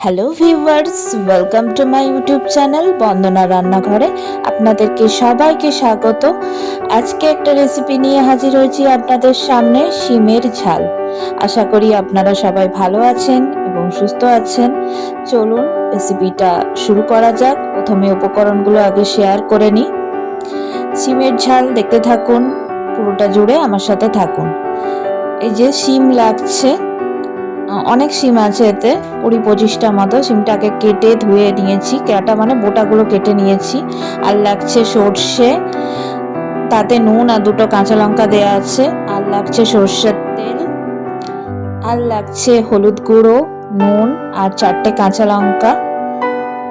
Hello viewers welcome to my YouTube channel Bandana রান্নাঘরে আপনাদেরকে সবাইকে স্বাগত আজকে একটা রেসিপি নিয়ে হাজির হয়েছি আপনাদের সামনে শিমের ঝাল আশা করি আপনারা সবাই ভালো আছেন এবং সুস্থ আছেন চলুন রেসিপিটা শুরু করা যাক প্রথমে উপকরণগুলো আগে শেয়ার করে নিই শিমের ঝাল দেখতে থাকুন পুরোটা জুড়ে আমার সাথে থাকুন এই যে শিম লাগছে অনেক সিম আছে এতে। কুড়ি পঁচিশটা মতো সিমটাকে কেটে ধুয়ে নিয়েছি। কেটা মানে বোটাগুলো কেটে নিয়েছি। আর লাগছে সর্ষে। তাতে নুন আর দুটো কাঁচা লঙ্কা দেওয়া আছে। আর লাগছে সর্ষের তেল। আর লাগছে হলুদ গুঁড়ো, নুন আর চারটে কাঁচা লঙ্কা।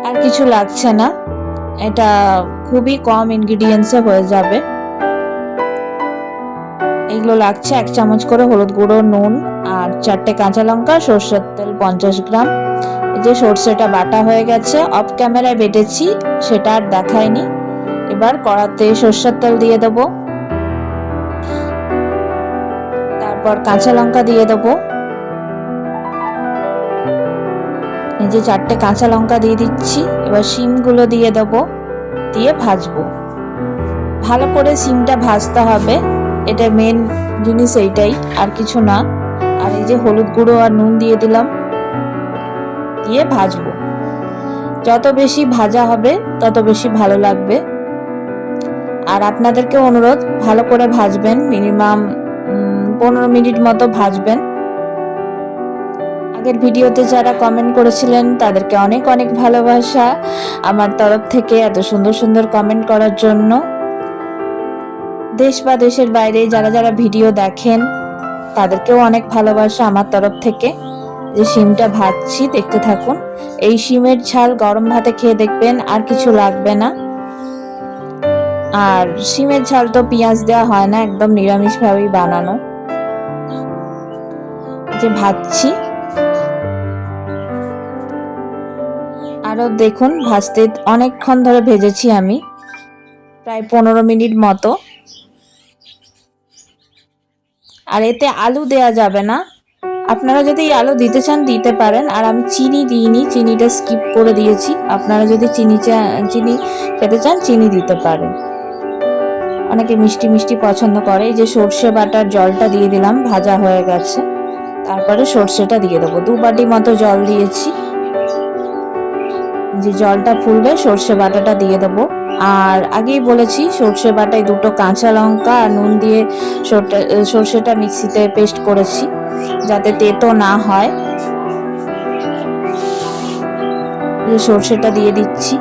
আর কিছু লাগছে না। এটা খুবই কম ইনগ্রিডিয়েন্টসে হয়ে যাবে। এগুলো লাগছে, এক চামচ করে হলুদ গুঁড়ো, নুন আর চারটে কাঁচা লঙ্কা, সর্ষের তেল পঞ্চাশ গ্রাম। এই যে সর্ষেটা বাটা হয়ে গেছে অফ ক্যামেরায় বেটেছি, সেটা আর দেখায়নি এবার কড়াতে সর্ষের তেল দিয়ে দেবো। তারপর কাঁচা লঙ্কা দিয়ে দেবো। এই যে চারটে কাঁচা লঙ্কা দিয়ে দিচ্ছি, এবার শিমগুলো দিয়ে দেবো, দিয়ে ভাজবো। ভালো করে সিমটা ভাজতে হবে। এটা মেন জিনিস এইটাই, আর কিছু না। আর এই যে হলুদ গুঁড়ো আর নুন দিয়ে দিলাম, দিয়ে ভাজবো। যত বেশি ভাজা হবে, তত বেশি ভালো লাগবে। আর আপনাদেরকে অনুরোধ, ভালো করে ভাজবেন মিনিমাম পনেরো মিনিট মতো ভাজবেন। আগের ভিডিওতে যারা কমেন্ট করেছিলেন, তাদেরকে অনেক অনেক ভালোবাসা। আমার তরফ থেকে এত সুন্দর সুন্দর কমেন্ট করার জন্য। দেশ বা দেশের বাইরে যারা যারা ভিডিও দেখেন, তাদেরকেও অনেক ভালোবাসা আমার তরফ থেকে। যে শিমটা ভাজছি, দেখতে থাকুন। এই শিমের ঝাল গরম ভাতে খেয়ে দেখবেন, আর কিছু লাগবে না। আর শিমের ঝাল তো পেঁয়াজ দেওয়া হয় না, একদম নিরামিষভাবেই বানানো। যে ভাজছি। আরও দেখুন, ভাজতে অনেকক্ষণ ধরে ভেজেছি আমি, প্রায় পনেরো মিনিট মতো। আর এতে আলু দেয়া যাবে না। আপনারা যদি আলু দিতে চান, দিতে পারেন। আর আমি চিনি দিইনি, চিনিটা স্কিপ করে দিয়েছি। আপনারা যদি চিনি চা- চিনি খেতে চান, চিনি দিতে পারেন। অনেকে মিষ্টি মিষ্টি পছন্দ করে। এই যে সর্ষে বাটার জলটা দিয়ে দিলাম, ভাজা হয়ে গেছে। তারপরে সর্ষেটা দিয়ে দেবো। দু বাটি মতো জল দিয়েছি। যে জলটা ফুলবে সর্ষে বাটাটা দিয়ে দেবো। আর আগেই বলেছি, সর্ষে বাটায় দুটো কাঁচা লঙ্কা আর নুন দিয়ে সর্ষেটা মিক্সিতে পেস্ট করেছি, যাতে তেতো না হয়। সর্ষেটা দিয়ে দিচ্ছি,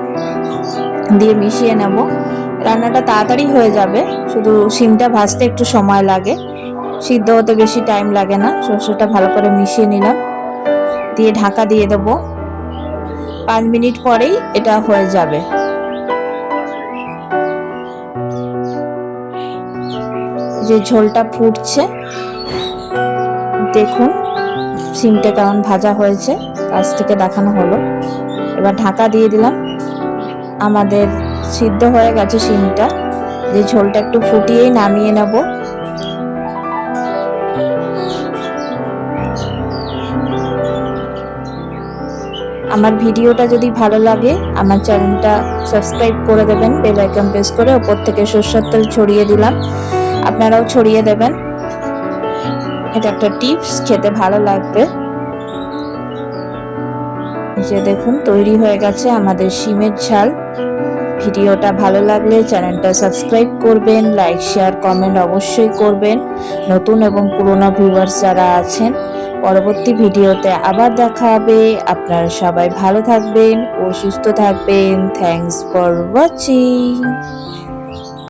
দিয়ে মিশিয়ে নেব। রান্নাটা তাড়াতাড়ি হয়ে যাবে, শুধু শিমটা ভাজতে একটু সময় লাগে। সিদ্ধ হতে বেশি টাইম লাগে না, সর্ষেটা ভালো করে মিশিয়ে নিলাম। দিয়ে ঢাকা দিয়ে দেবো। পাঁচ মিনিট পরেই এটা হয়ে যাবে। যে ঝোলটা ফুটছে, দেখুন, সিমটা কেমন ভাজা হয়েছে, কাছ থেকে দেখানো হলো। এবার ঢাকা দিয়ে দিলাম। আমাদের সিদ্ধ হয়ে গেছে সিমটা। যে ঝোলটা একটু ফুটিয়েই নামিয়ে নেব। আমার ভিডিওটা যদি ভালো লাগে, আমার চ্যানেলটা সাবস্ক্রাইব করে দেবেন, বেল আইকন প্রেস করে ওপর থেকে সর্ষের তেল ছড়িয়ে দিলাম, আপনারাও ছড়িয়ে দেবেন। এটা একটা টিপস, খেতে ভালো লাগবে। যে দেখুন, তৈরি হয়ে গেছে আমাদের শিমের ঝাল। ভিডিওটা ভালো লাগলে চ্যানেলটা সাবস্ক্রাইব করবেন, লাইক, শেয়ার, কমেন্ট অবশ্যই করবেন। নতুন এবং পুরনো ভিউয়ার্স যারা আছেন পরবর্তী ভিডিওতে আবার দেখা হবে। আপনারা সবাই ভালো থাকবেন ও সুস্থ থাকবেন। Thanks for watching